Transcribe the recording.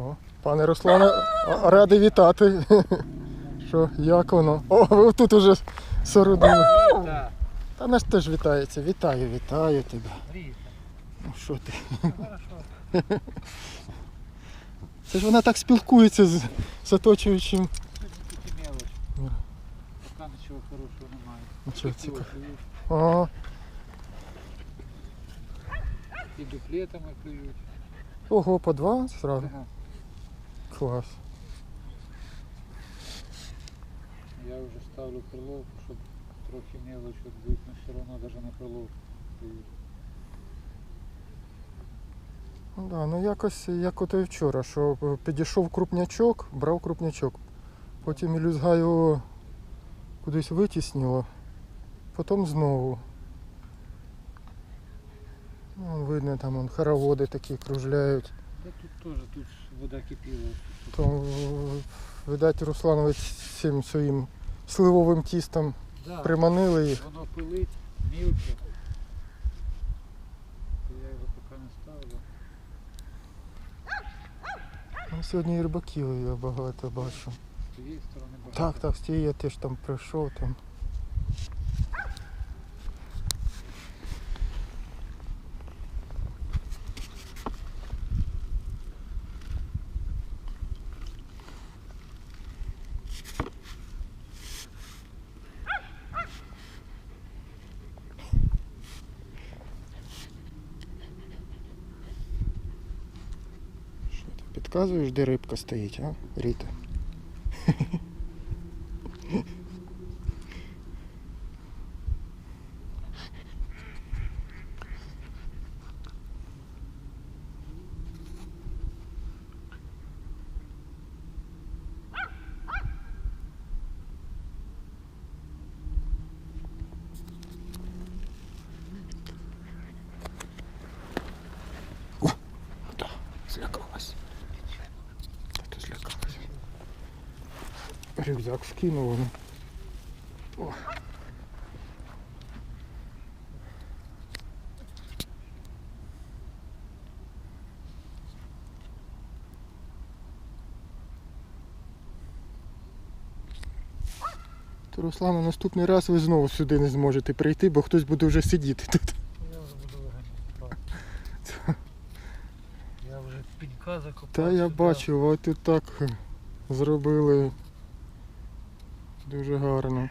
О, пане Руслане, радий вітати. Що, як воно? О, ви тут уже сородили. Та наш теж вітається. Вітаю, вітаю тебе. Ну що ти? Це ж вона так спілкується з, з оточуючим. Поки нічого хорошого немає. Нічого цікавого. І дуплетами клюють. Ого, по два зразу. Ага. Клас. Я вже ставлю криловку, щоб трохи мелоч відбити, але все одно навіть на криловку. Ну, да, ну якось як ото і вчора, що підійшов крупнячок, брав крупнячок. Потім ілюзга його кудись витіснило, потім знову. Ну, вон видно, там вон, хороводи такі кружляють. Теж, тут вода кипіла. То, видать, Русланович цим своїм сливовим тістом Да, приманили їх. Воно пилить, мілке. Я його поки не ставлю. Ну, сьогодні і рибаків я багато бачу. З тієї сторони багато. Так, так, з тієї я теж там прийшов там. Підказуєш, де рибка стоїть, а, Ріта? Да, злякалась. Та то злякалась. Рюкзак скинула. Ну. О. То Руслана, наступний раз ви знову сюди не зможете прийти, бо хтось буде вже сидіти тут. Я вже буду виганяти. Я вже пенька закопав. Та я сюди. бачу, от і так зробили дуже гарно.